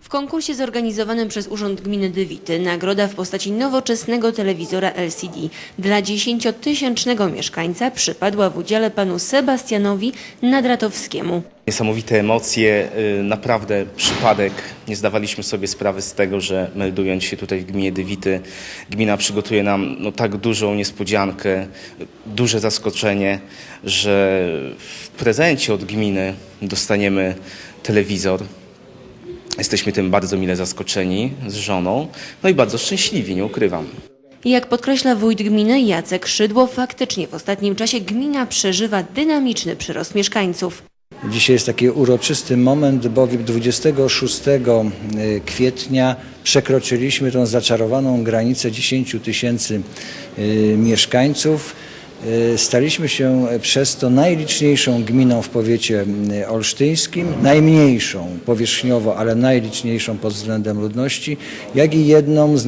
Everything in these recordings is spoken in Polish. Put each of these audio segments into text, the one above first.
W konkursie zorganizowanym przez Urząd Gminy Dywity nagroda w postaci nowoczesnego telewizora LCD dla dziesięciotysięcznego mieszkańca przypadła w udziale panu Sebastianowi Nadratowskiemu. Niesamowite emocje, y, naprawdę przypadek. Nie zdawaliśmy sobie sprawy z tego, że meldując się tutaj w gminie Dywity, gmina przygotuje nam no, tak dużą niespodziankę, duże zaskoczenie, że w prezencie od gminy dostaniemy telewizor. Jesteśmy tym bardzo mile zaskoczeni z żoną, no i bardzo szczęśliwi, nie ukrywam. Jak podkreśla wójt gminy Jacek Szydło, faktycznie w ostatnim czasie gmina przeżywa dynamiczny przyrost mieszkańców. Dzisiaj jest taki uroczysty moment, bowiem 26 kwietnia przekroczyliśmy tą zaczarowaną granicę 10 tysięcy y, mieszkańców. Y, Staliśmy się przez to najliczniejszą gminą w powiecie olsztyńskim, najmniejszą powierzchniowo, ale najliczniejszą pod względem ludności, jak i jedną z,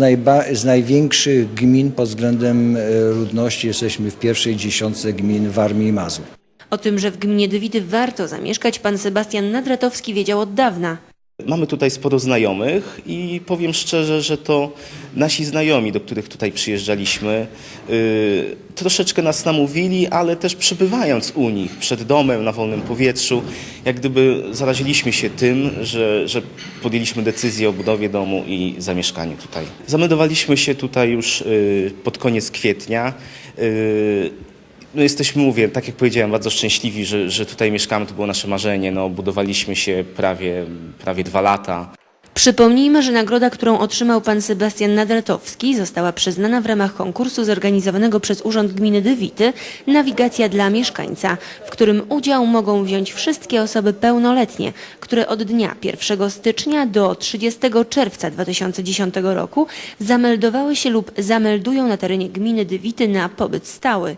z największych gmin pod względem y, ludności. Jesteśmy w pierwszej dziesiątce gmin Warmii i Mazur. O tym, że w gminie Dywity warto zamieszkać, pan Sebastian Nadratowski wiedział od dawna. Mamy tutaj sporo znajomych i powiem szczerze, że to nasi znajomi, do których tutaj przyjeżdżaliśmy, yy, troszeczkę nas namówili, ale też przebywając u nich przed domem, na wolnym powietrzu, jak gdyby zaraziliśmy się tym, że, że podjęliśmy decyzję o budowie domu i zamieszkaniu tutaj. Zameldowaliśmy się tutaj już yy, pod koniec kwietnia. Yy, no jesteśmy, mówię, tak jak powiedziałem, bardzo szczęśliwi, że, że tutaj mieszkamy. To było nasze marzenie. No, budowaliśmy się prawie, prawie dwa lata. Przypomnijmy, że nagroda, którą otrzymał pan Sebastian Nadratowski, została przyznana w ramach konkursu zorganizowanego przez Urząd Gminy Dywity Nawigacja dla mieszkańca, w którym udział mogą wziąć wszystkie osoby pełnoletnie, które od dnia 1 stycznia do 30 czerwca 2010 roku zameldowały się lub zameldują na terenie gminy Dywity na pobyt stały.